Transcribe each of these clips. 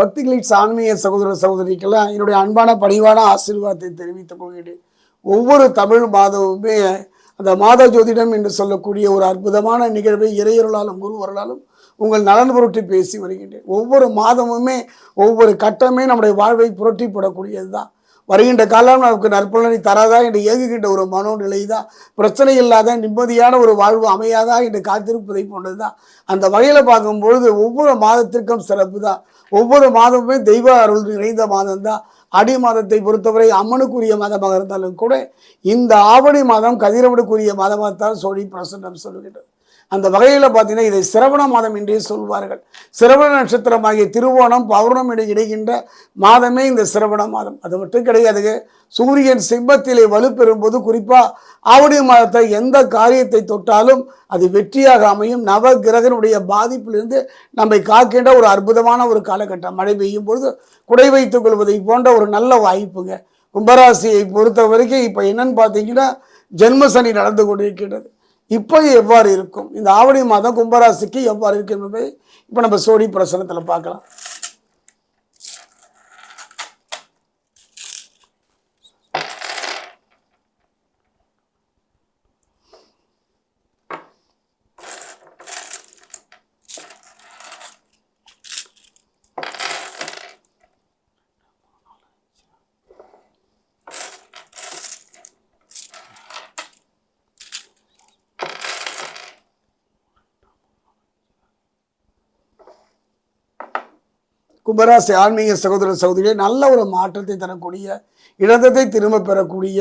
பக்தி கிளிட்ஸ் ஆன்மீக சகோதர சகோதரிக்கெல்லாம் என்னுடைய அன்பான பணிவான ஆசீர்வாதத்தை தெரிவித்துக் கொள்கிறேன். ஒவ்வொரு தமிழ் மாதமுமே அந்த மாத ஜோதிடம் என்று சொல்லக்கூடிய ஒரு அற்புதமான நிகழ்வை இறையருளாலும் குருவர்களாலும் உங்கள் நலன் புரட்டி பேசி வருகின்றேன். ஒவ்வொரு மாதமுமே ஒவ்வொரு கட்டமே நம்முடைய வாழ்வை புரட்டி போடக்கூடியது தான் வருகின்ற காலம் நமக்கு நற்பலனை தராதா என்று ஏங்குகின்ற ஒரு மனோநிலை தான் பிரச்சனை இல்லாத நிம்மதியான ஒரு வாழ்வு அமையாதா என்று காத்திருப்பதை போன்றது தான் அந்த வகையில் பார்க்கும்பொழுது ஒவ்வொரு மாதத்திற்கும் சிறப்பு தான் ஒவ்வொரு மாதமுமே தெய்வ அருள் நிறைந்த மாதம் தான் அடி மாதத்தை பொறுத்தவரை அம்மனுக்குரிய மாதமாக இருந்தாலும் கூட இந்த ஆவணி மாதம் கதிரவனுக்குரிய மாதமாகத்தான் சோழி பிரசன்னம் சொல்லுகின்றது. அந்த வகையில் பார்த்தீங்கன்னா இதை சிரவண மாதம் என்றே சொல்வார்கள். சிரவண நட்சத்திரமாகிய திருவோணம் பௌர்ணமி இடைகின்ற மாதமே இந்த சிரவண மாதம். அது மட்டும் கிடையாதுங்க சூரியன் சிம்மத்திலே வலுப்பெறும்போது குறிப்பாக ஆவடி மாதத்தை எந்த காரியத்தை தொட்டாலும் அது வெற்றியாக அமையும். நவ கிரகனுடைய பாதிப்பிலிருந்து நம்மை காக்கின்ற ஒரு அற்புதமான ஒரு காலகட்டம். மழை பெய்யும் பொழுது குடை வைத்துக் கொள்வதை போன்ற ஒரு நல்ல வாய்ப்புங்க. கும்பராசியை பொறுத்த வரைக்கும் இப்போ என்னன்னு பார்த்தீங்கன்னா ஜென்மசனி நடந்து கொண்டிருக்கின்றது. இப்போ எவ்வாறு இருக்கும்? இந்த ஆவணி மாதம் கும்பராசிக்கு எவ்வாறு இருக்கும் என்பதை இப்போ நம்ம சோடி பிரசனத்தில் பார்க்கலாம். கும்பராசி ஆன்மீக சகோதர சகோதரிகளே நல்ல ஒரு மாற்றத்தை தரக்கூடிய இடத்தை திரும்ப பெறக்கூடிய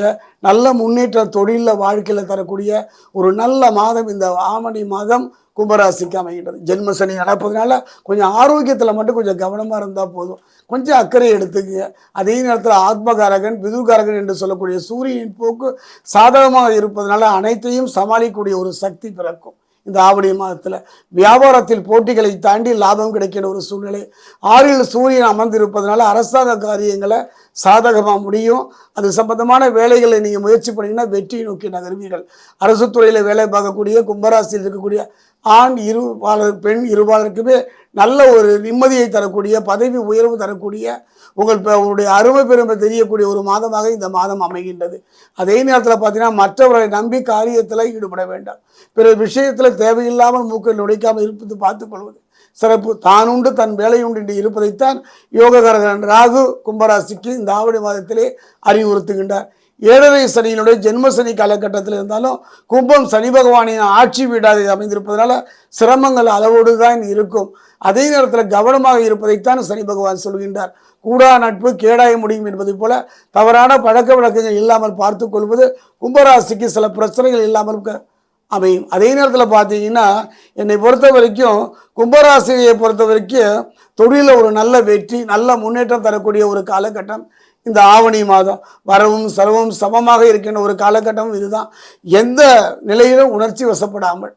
நல்ல முன்னேற்ற தொழிலில் வாழ்க்கையில் தரக்கூடிய ஒரு நல்ல மாதம் இந்த ஆவணி மாதம் கும்பராசிக்கு அமைகின்றது. ஜென்மசனி நடப்பதுனால கொஞ்சம் ஆரோக்கியத்தில் மட்டும் கொஞ்சம் கவனமாக இருந்தால் போதும். கொஞ்சம் அக்கறை எடுத்துக்கங்க. அதே நேரத்தில் ஆத்மகாரகன் பிதுகாரகன் என்று சொல்லக்கூடிய சூரியனின் போக்கு சாதகமாக இருப்பதனால அனைத்தையும் சமாளிக்கக்கூடிய ஒரு சக்தி பிறக்கும். இந்த ஆவணி மாதத்தில். வியாபாரத்தில் போட்டிகளை தாண்டி லாபம் கிடைக்கிற ஒரு சூழ்நிலை. ஆறில் சூரியன் அமர்ந்திருப்பதனால அரசாங்க காரியங்களை சாதகமாக முடியும். அது சம்பந்தமான வேலைகளை நீங்கள் முயற்சி பண்ணிங்கன்னா வெற்றி நோக்கி நகர்வீர்கள். அரசு துறையில் வேலை பார்க்கக்கூடிய கும்பராசியில் இருக்கக்கூடிய ஆண் இருபாளர் பெண் இருபாளருக்குமே நல்ல ஒரு நிம்மதியை தரக்கூடிய பதவி உயர்வு தரக்கூடிய உங்கள் ப- உங்களுடைய அருமை பெருமை தெரியக்கூடிய ஒரு மாதமாக இந்த மாதம் அமைகின்றது. அதே நேரத்தில் பார்த்தீங்கன்னா மற்றவர்களை நம்பி காரியத்தில் ஈடுபட வேண்டாம். பிற விஷயத்தில் தேவையில்லாமல் மூக்கில் நுழைக்காமல் இருப்பது பார்த்துக்கொள்வது சிறப்பு. தானுண்டு தன் வேலையுண்டு என்று இருப்பதைத்தான் யோககரகன் ராகு கும்பராசிக்கு இந்த ஆவணி மாதத்திலே அறிவுறுத்துகின்றார். ஏழரை சனியினுடைய ஜென்ம சனி காலகட்டத்தில் இருந்தாலும் கும்பம் சனி பகவானின் ஆட்சி வீடாக அமைந்திருப்பதனால சிரமங்கள் அளவோடு தான் இருக்கும். அதே நேரத்தில் கவனமாக இருப்பதைத்தான் சனி பகவான் சொல்கின்றார். கூடா நட்பு கேடாய முடியும் என்பதை போல தவறான பழக்க வழக்கங்கள் இல்லாமல் பார்த்து கொள்வது கும்பராசிக்கு சில பிரச்சனைகள் இல்லாமல் க- அமையும். அதே நேரத்தில் பார்த்தீங்கன்னா என்னை பொறுத்த வரைக்கும் கும்பராசியை பொறுத்த வரைக்கும் தொழிலில் ஒரு நல்ல வெற்றி நல்ல முன்னேற்றம் தரக்கூடிய ஒரு காலகட்டம் இந்த ஆவணி மாதம். வரவும் செலவும் சமமாக இருக்கின்ற ஒரு காலகட்டம் இதுதான். எந்த நிலையிலும் உணர்ச்சி வசப்படாமல்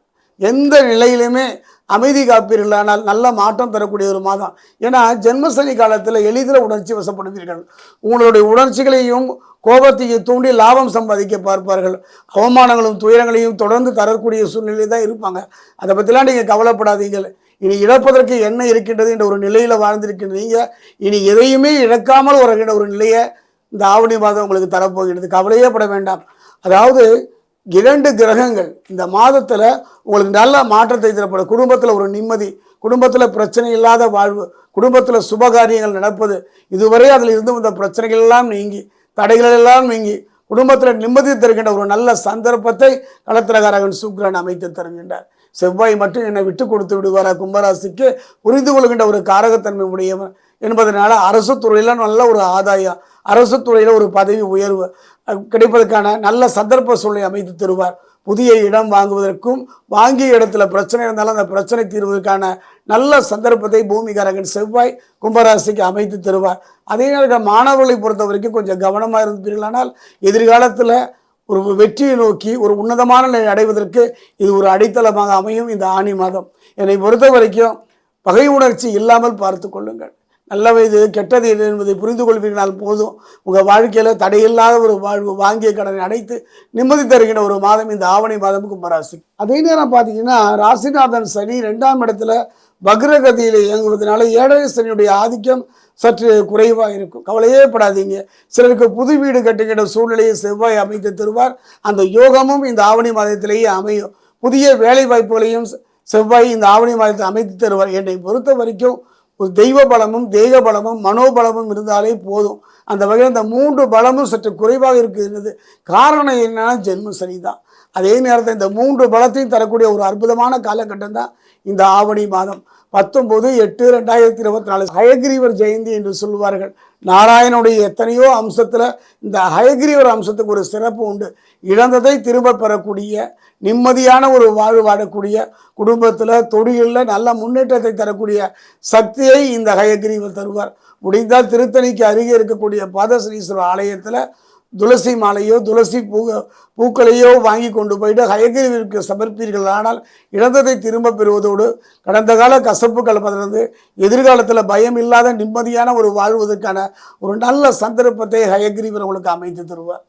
எந்த நிலையிலுமே அமைதி காப்பீர்களானால் நல்ல மாற்றம் தரக்கூடிய ஒரு மாதம். ஏன்னா ஜென்மசனி காலத்தில் எளிதில் உணர்ச்சி வசப்படுவீர்கள். உங்களுடைய உணர்ச்சிகளையும் கோபத்தையும் தூண்டி லாபம் சம்பாதிக்க பார்ப்பார்கள். அவமானங்களும் துயரங்களையும் தொடர்ந்து தரக்கூடிய சூழ்நிலை தான் இருப்பாங்க. அதை பற்றிலாம் நீங்கள் கவலைப்படாதீங்கள். இனி இழப்பதற்கு என்ன இருக்கின்றது என்ற ஒரு நிலையில் வாழ்ந்திருக்கின்றீங்க இனி எதையுமே இழக்காமல் வருகின்ற ஒரு நிலையை இந்த ஆவணி மாதம் உங்களுக்கு தரப்போகிறது கவலையே பட வேண்டாம். அதாவது இரண்டு கிரகங்கள் இந்த மாதத்தில் உங்களுக்கு நல்ல மாற்றத்தை தரப்படும். குடும்பத்தில் ஒரு நிம்மதி குடும்பத்தில் பிரச்சனை இல்லாத வாழ்வு குடும்பத்தில் சுபகாரியங்கள் நடப்பது இதுவரை அதில் இருந்து வந்த பிரச்சனைகள் எல்லாம் நீங்கி தடைகள் எல்லாம் நீங்கி குடும்பத்தில் நிம்மதி தருகின்ற ஒரு நல்ல சந்தர்ப்பத்தை களத்திரகாரகன் சுக்ரன் அமைத்து தருகின்றார். செவ்வாய் மட்டும் என்னை விட்டு கொடுத்து விடுவாரா? கும்பராசிக்கு புரிந்து கொள்கின்ற ஒரு காரகத்தன்மை உடையவன் என்பதனால அரசு துறையில் நல்ல ஒரு ஆதாயம் அரசு துறையில் ஒரு பதவி உயர்வு கிடைப்பதற்கான நல்ல சந்தர்ப்ப சூழ்நிலை அமைத்து தருவார். புதிய இடம் வாங்குவதற்கும் வாங்கிய இடத்துல பிரச்சனை இருந்தாலும் அந்த பிரச்சனை தீர்வதற்கான நல்ல சந்தர்ப்பத்தை பூமிகாரகன் செவ்வாய் கும்பராசிக்கு அமைத்து தருவார். அதே நேரத்தில் மாணவர்களை பொறுத்த வரைக்கும் கொஞ்சம் கவனமாக இருந்தீர்களானால் எதிர்காலத்தில் ஒரு வெற்றியை நோக்கி ஒரு உன்னதமான நிலை அடைவதற்கு இது ஒரு அடித்தளமாக அமையும் இந்த ஆணி மாதம். என்னை பொறுத்த வரைக்கும் பகை உணர்ச்சி இல்லாமல் பார்த்து கொள்ளுங்கள். நல்ல இது கெட்டது இல்லை என்பதை புரிந்து கொள்வீர்களால் போதும். உங்கள் வாழ்க்கையில் தடையில்லாத ஒரு வாழ்வு வாங்கிய கடனை அடைத்து நிம்மதி தருகின்ற ஒரு மாதம் இந்த ஆவணி மாதம் கும்பராசி அதே நேரம் பார்த்தீங்கன்னா ராசிநாதன் சனி ரெண்டாம் இடத்துல வக்ரகதியில் இயங்குவதனால ஏழரை சனியுடைய ஆதிக்கம் சற்று குறைவாக இருக்கும். கவலையே படாதீங்க. சிலருக்கு புது வீடு கட்டுகிற சூழ்நிலையை செவ்வாய் அமைத்து தருவார். அந்த யோகமும் இந்த ஆவணி மாதத்திலேயே அமையும். புதிய வேலை வாய்ப்புகளையும் செவ்வாய் இந்த ஆவணி மாதத்தை அமைத்து தருவார். என்னை பொறுத்த வரைக்கும் ஒரு தெய்வ பலமும் தெய்வ பலமும் மனோபலமும் இருந்தாலே போதும். அந்த வகையில் இந்த மூன்று பலமும் சற்று குறைவாக இருக்கிறது காரணம் என்னன்னா ஜென்ம சனி தான். அதே நேரத்தில் இந்த மூன்று பலத்தையும் தரக்கூடிய ஒரு அற்புதமான காலகட்டம் தான் இந்த ஆவணி மாதம். பத்தொன்பது எட்டு ரெண்டாயிரத்தி இருபத்தி நாலு ஹயகிரீவர் ஜெயந்தி என்று சொல்லுவார்கள். நாராயணனுடைய எத்தனையோ அம்சத்தில் இந்த ஹயகிரீவர் அம்சத்துக்கு ஒரு சிறப்பு உண்டு. இழந்ததை திரும்ப பெறக்கூடிய நிம்மதியான ஒரு வாழ்வு வாழக்கூடிய குடும்பத்தில் தொழிலில் நல்ல முன்னேற்றத்தை தரக்கூடிய சக்தியை இந்த ஹயகிரீவர் தருவார். முடிந்தால் திருத்தணிக்கு அருகே இருக்கக்கூடிய பாதஸ்ரீஸ்வரர் ஆலயத்தில் துளசி மாலையோ துளசி பூ பூக்களையோ வாங்கி கொண்டு போயிட்டு ஹயகிரிவிற்கு சமர்ப்பீர்கள் ஆனால் இழந்ததை திரும்ப பெறுவதோடு கடந்த கால கசப்புகள் மறந்து எதிர்காலத்தில் பயம் இல்லாத நிம்மதியான ஒரு வாழ்வதற்கான ஒரு நல்ல சந்தர்ப்பத்தை ஹயகிரிவர் உங்களுக்கு அமைத்து தருவார்.